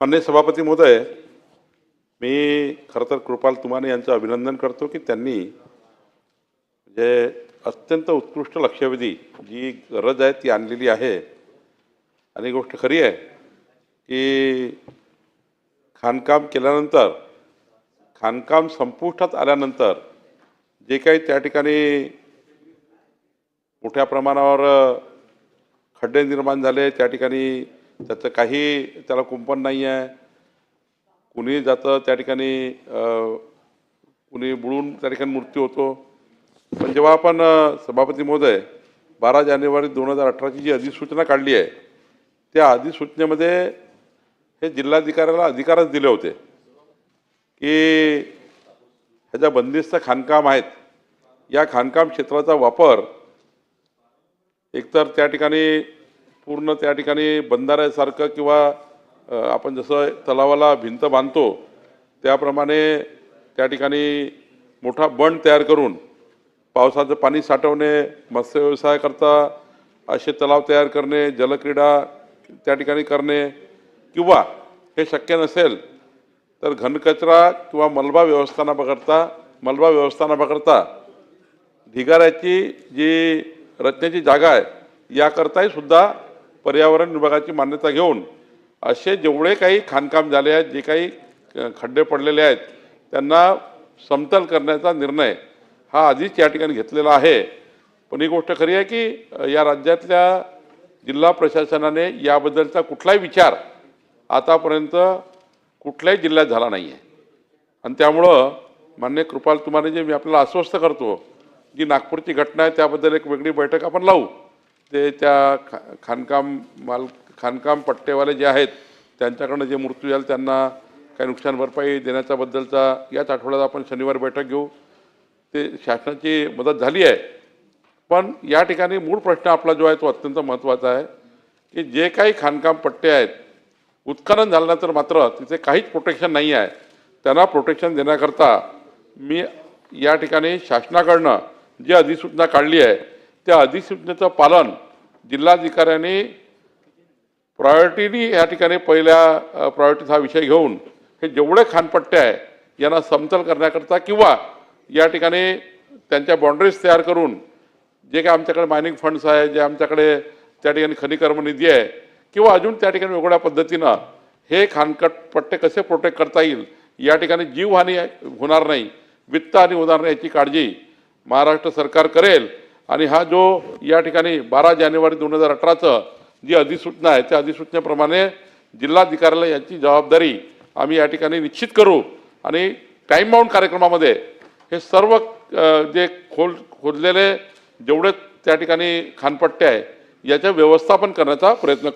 माननीय सभापती महोदय मी खरं तर कृपाल तुमाने यांचं अभिनंदन करतो की त्यांनी जे अत्यंत उत्कृष्ट लक्षवेधी जी गरज आहे ती आणलेली आहे. आणि गोष्ट खरी आहे की खाणकाम केल्यानंतर खाणकाम संपुष्टात आल्यानंतर जे काही त्या ठिकाणी मोठ्या प्रमाणावर खड्डे निर्माण झाले त्या ठिकाणी त्याचं काही त्याला कुंपण नाही आहे. कुणी जातं त्या ठिकाणी कुणी बुडून त्या ठिकाणी मृत्यू होतो. पण जेव्हा आपण सभापती महोदय बारा जानेवारी दोन हजार अठराची जी अधिसूचना काढली आहे त्या अधिसूचनेमध्ये हे जिल्हाधिकाऱ्याला अधिकारच दिले होते. की ह्याच्या बंदिस्त खाणकाम आहेत या खाणकाम क्षेत्राचा वापर एकतर त्या ठिकाणी पूर्ण त्या ठिकाणी बंधाऱ्यासारखं किंवा आपण जसं तलावाला भिंत बांधतो त्याप्रमाणे त्या ठिकाणी मोठा बंड तयार करून पावसाचं पाणी साठवणे मत्स्य व्यवसाय करता असे तलाव तयार करणे जलक्रीडा त्या ठिकाणी करणे किंवा हे शक्य नसेल तर घनकचरा किंवा मलबा व्यवस्थापनाकरता मलबा व्यवस्थापनाकरता ढिगाऱ्याची जी रचनेची जागा आहे याकरताही सुद्धा पर्यावरण विभागाची मान्यता घेऊन असे जेवढे काही खाणकाम झाले आहेत जे काही खड्डे पडलेले आहेत त्यांना समतल करण्याचा निर्णय हा आधीच या ठिकाणी घेतलेला आहे. पण ही गोष्ट खरी आहे की या राज्यातल्या जिल्हा प्रशासनाने याबद्दलचा कुठलाही विचार आतापर्यंत कुठल्याही जिल्ह्यात झाला नाही आहे आणि त्यामुळं मान्य कृपाल तुम्हाला जे मी आपल्याला आश्वस्त करतो जी नागपूरची घटना आहे त्याबद्दल एक वेगळी बैठक आपण लावू. ते त्या खा खाणकाम माल खाणकाम पट्टेवाले जे आहेत त्यांच्याकडनं जे मृत्यू झाले त्यांना काही नुकसान भरपाई देण्याच्याबद्दलचा याच आठवड्यात आपण शनिवारी बैठक घेऊ. ते शासनाची मदत झाली आहे. पण या ठिकाणी मूळ प्रश्न आपला जो आहे तो अत्यंत महत्त्वाचा आहे की जे काही खाणकाम पट्टे आहेत उत्खनन झाल्यानंतर मात्र तिथे काहीच प्रोटेक्शन नाही आहे. त्यांना प्रोटेक्शन देण्याकरता मी या ठिकाणी शासनाकडनं जी अधिसूचना काढली आहे त्या अधिसूचनेचं पालन जिल्हाधिकाऱ्यांनी प्रायोरिटीनी या ठिकाणी पहिल्या प्रायोरिटीचा हा विषय घेऊन हे जेवढे खानपट्टे आहे यांना समतल करण्याकरता किंवा या ठिकाणी त्यांच्या बाउंड्रीज तयार करून जे काही आमच्याकडे मायनिंग फंड्स आहे जे आमच्याकडे त्या ठिकाणी खनिकर्म निधी आहे किंवा अजून त्या ठिकाणी वेगवेगळ्या पद्धतीनं हे खानकट पट्टे कसे प्रोटेक्ट करता येईल या ठिकाणी जीवहानी होणार नाही वित्तहानी होणार नाही याची काळजी महाराष्ट्र सरकार करेल. आणि हा जो या ठिकाणी बारा जानेवारी दोन हजार अठराचं जी अधिसूचना आहे त्या अधिसूचनेप्रमाणे जिल्हाधिकाऱ्याला याची जबाबदारी आम्ही या ठिकाणी निश्चित करू आणि टाईम बाउंड कार्यक्रमामध्ये हे सर्व जे खोल खोदलेले जेवढे त्या ठिकाणी खानपट्टे आहे याचं व्यवस्थापन करण्याचा प्रयत्न करू.